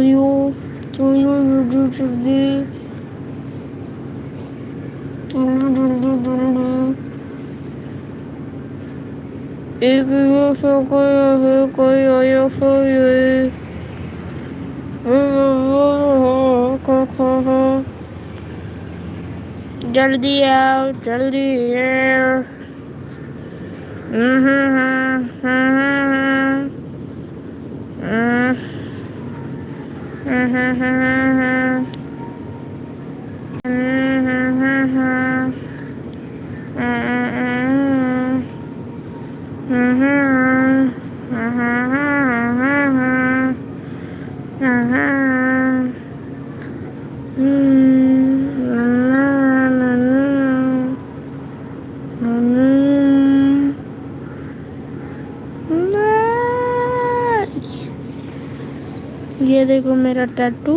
you, to you, beautifully. If you so good, I will for you. Jolly out, jolly air. Mm-hmm, mm-hmm. ये मेरा tattoo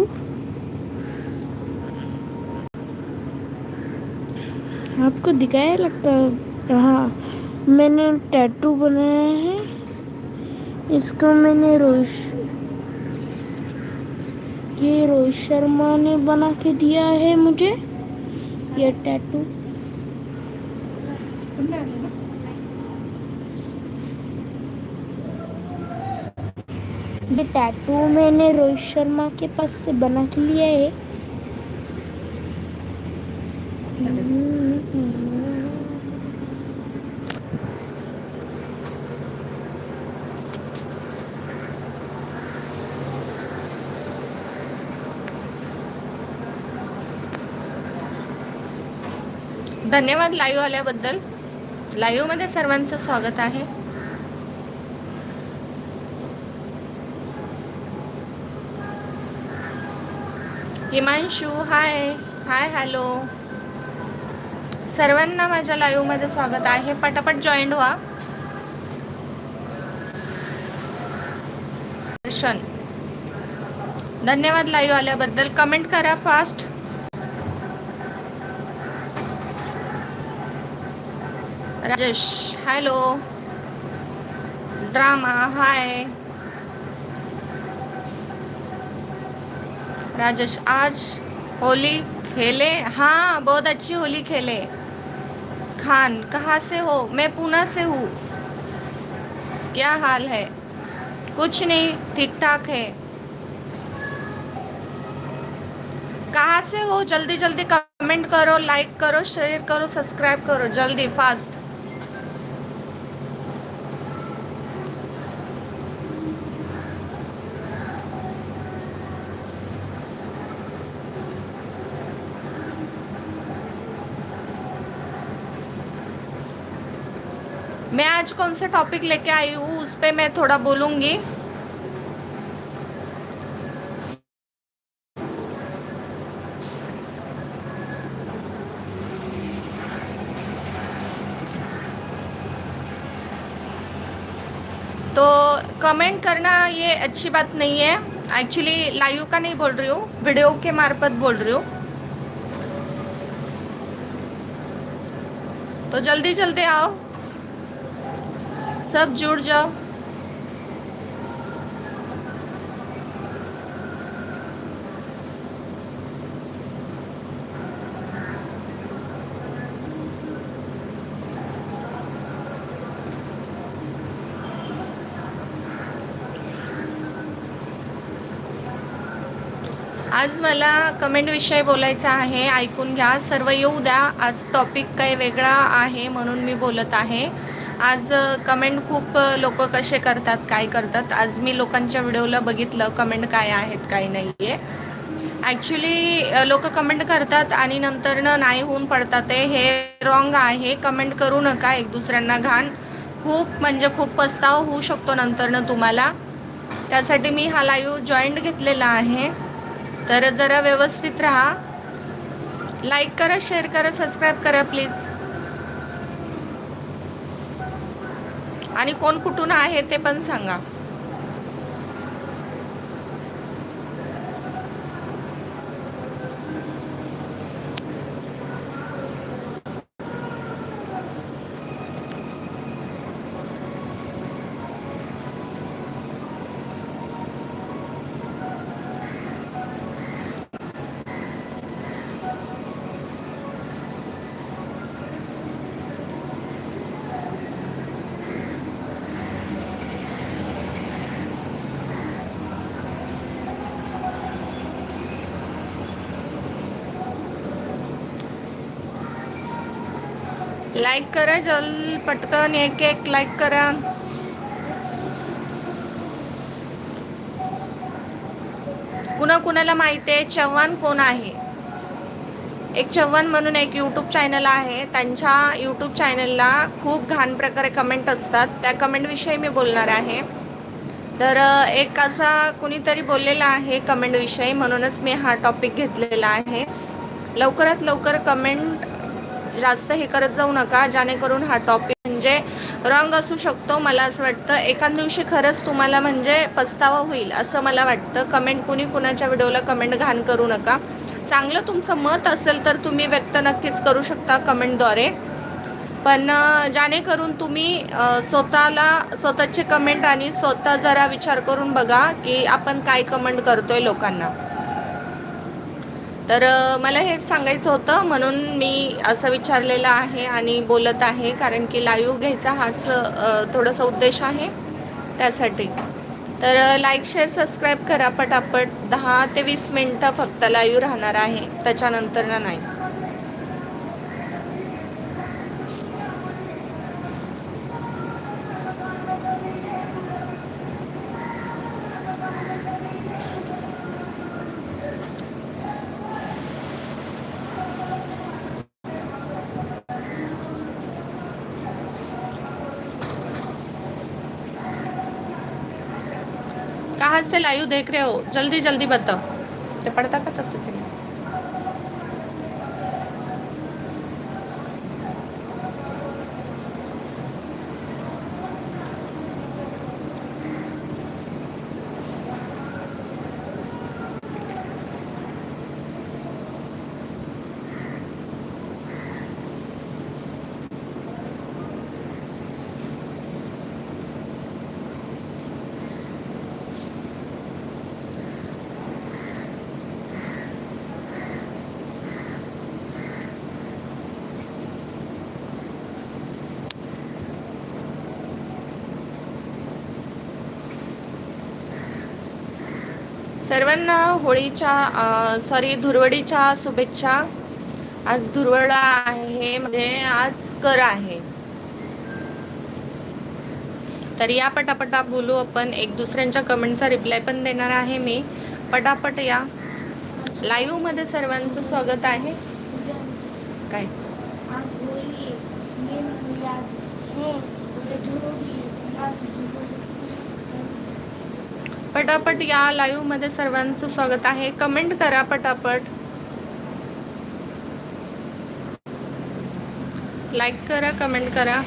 आपको दिखाया लगता है? हाँ मैंने टैटू बनाया है। इसको मैंने रोहित ये रोहित शर्मा ने बना के दिया है मुझे। ये टैटू ये टैटू मैंने रोहित शर्मा के पास से बना के लिया है। धन्यवाद लाईव्ह आल्याबद्दल. लाईव्हमध्ये सर्वांचं स्वागत आहे. हिमांशू हाय हाय हॅलो सर्वांना माझ्या लाईव्हमध्ये स्वागत आहे. पटापट जॉईंट व्हा. दर्शन. धन्यवाद लाईव्ह आल्याबद्दल. कमेंट करा fast Rajesh hello drama hi Rajesh, आज होली खेले? हाँ बहुत अच्छी होली खेले। खान, कहाँ से हो? मैं पूना से हूँ। क्या हाल है? कुछ नहीं ठीक ठाक है। कहाँ से हो? जल्दी जल्दी कमेंट करो लाइक करो शेयर करो सब्सक्राइब करो, जल्दी फास्ट मैं आज कौन सा टॉपिक लेके आई हूँ, उस पर मैं थोड़ा बोलूँगी। तो कमेंट करना ये अच्छी बात नहीं है। एक्चुअली लाइव का नहीं बोल रही हूँ वीडियो के मार्फत बोल रही हूँ। तो जल्दी जल्दी आओ। सब जुड़ जाओ। आज मला कमेंट विषय बोलायचा आहे ऐकून घ्या सर्व येऊ द्या. आज टॉपिक काही वेगळा आहे म्हणून मी बोलत आहे. आज कमेंट खूप लोक कसे करतात काय करतात. आज मी लोकांच्या व्हिडिओला बघितलं कमेंट काय आहेत काय नाही आहे ॲक्च्युली लोक कमेंट करतात आणि नंतरनं नाही होऊन पडतात ते. हे रॉंग आहे. कमेंट करू नका एक दुसऱ्यांना घाण. खूप म्हणजे खूप पस्ताव होऊ शकतो नंतरनं तुम्हाला. त्यासाठी मी हा लाईव्ह जॉईंट घेतलेला आहे. तर जरा व्यवस्थित राहा. लाईक करा शेअर करा सबस्क्राईब करा प्लीज आणि कोण कुठून आहे ते पण सांगा. लाईक करा जल पटकन एक एक लाईक करा. कुणा कुणाला माहिती आहे चव्हाण कोण आहे? एक चव्हाण म्हणून एक यूट्यूब चॅनल आहे. त्यांच्या यूट्यूब चॅनलला खूप घाण प्रकारे कमेंट असतात. त्या कमेंटविषयी मी बोलणार आहे. तर एक असा कुणीतरी बोललेला आहे कमेंटविषयी म्हणूनच मी हा टॉपिक घेतलेला आहे. लवकरात लवकर कमेंट जास्त हे करत जाऊ नका जेणेकरून हा टॉपिक म्हणजे रॉंग असू शकतो मला असं वाटतं. एखाद दिवशी खरंच तुम्हाला म्हणजे पस्तावा होईल असं मला वाटतं. कमेंट कुणी कुणाच्या व्हिडिओला कमेंट घाण करू नका. चांगलं तुमचं मत असेल तर तुम्ही व्यक्त नक्कीच करू शकता कमेंटद्वारे पण जेणेकरून तुम्ही स्वतःला स्वतःचे कमेंट आणि स्वतः जरा विचार करून बघा की आपण काय कमेंट करतोय लोकांना. तर मला हेच सांगायचं होतं म्हणून मी असं विचारलेलं आहे आणि बोलत आहे कारण की लाईव्ह घ्यायचा हाच थोडासा उद्देश आहे त्यासाठी. तर लाईक शेअर सबस्क्राईब करा पटापट. दहा ते वीस मिनटं फक्त लाईव्ह राहणार आहे त्याच्यानंतर ना नाही. कहाँ से लाइव देख रहे हो? जल्दी जल्दी बताओ। ते पडता का तसं ते सर्वांना होळीच्या सॉरी धुरवडीच्या शुभेच्छा. आज धुरवडा आहे म्हणजे आज कर आहे. तर या पटापटा बोलू आपण. एक दुसऱ्यांच्या कमेंटचा रिप्लाय पण देणार आहे मी. पटापट या. लाईव्हमध्ये सर्वांचं स्वागत आहे. काय आज होळी आहे. मेन म्हणजे आज हे उद्या धुळवडी आहे. आज धुळवडी. पटापट या लाईव्हमध्ये सर्वांचं स्वागत आहे. कमेंट करा पटापट. लाईक करा कमेंट करा.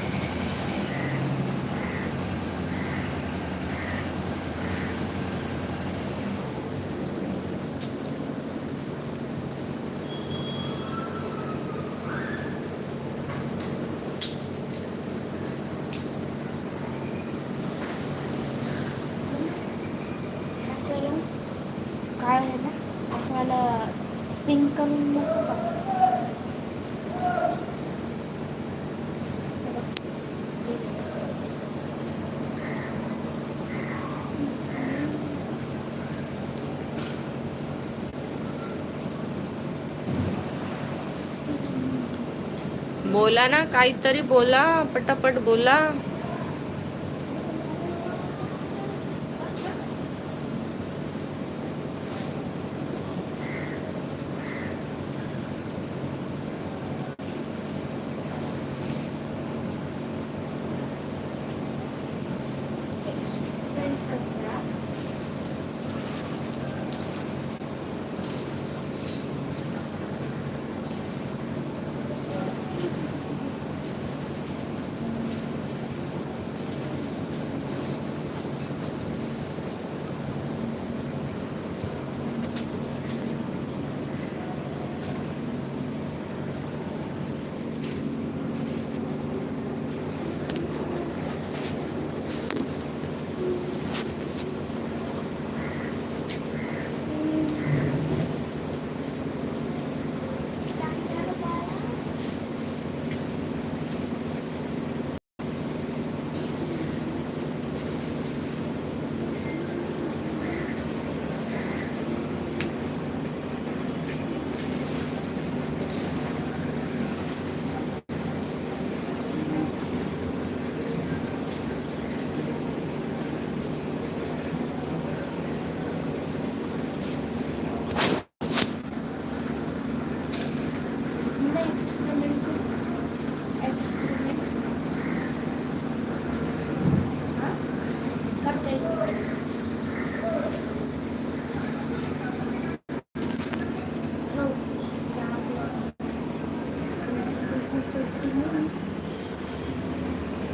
बोला ना काहीतरी बोला पटापट बोला.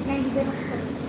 يعني ده مختلف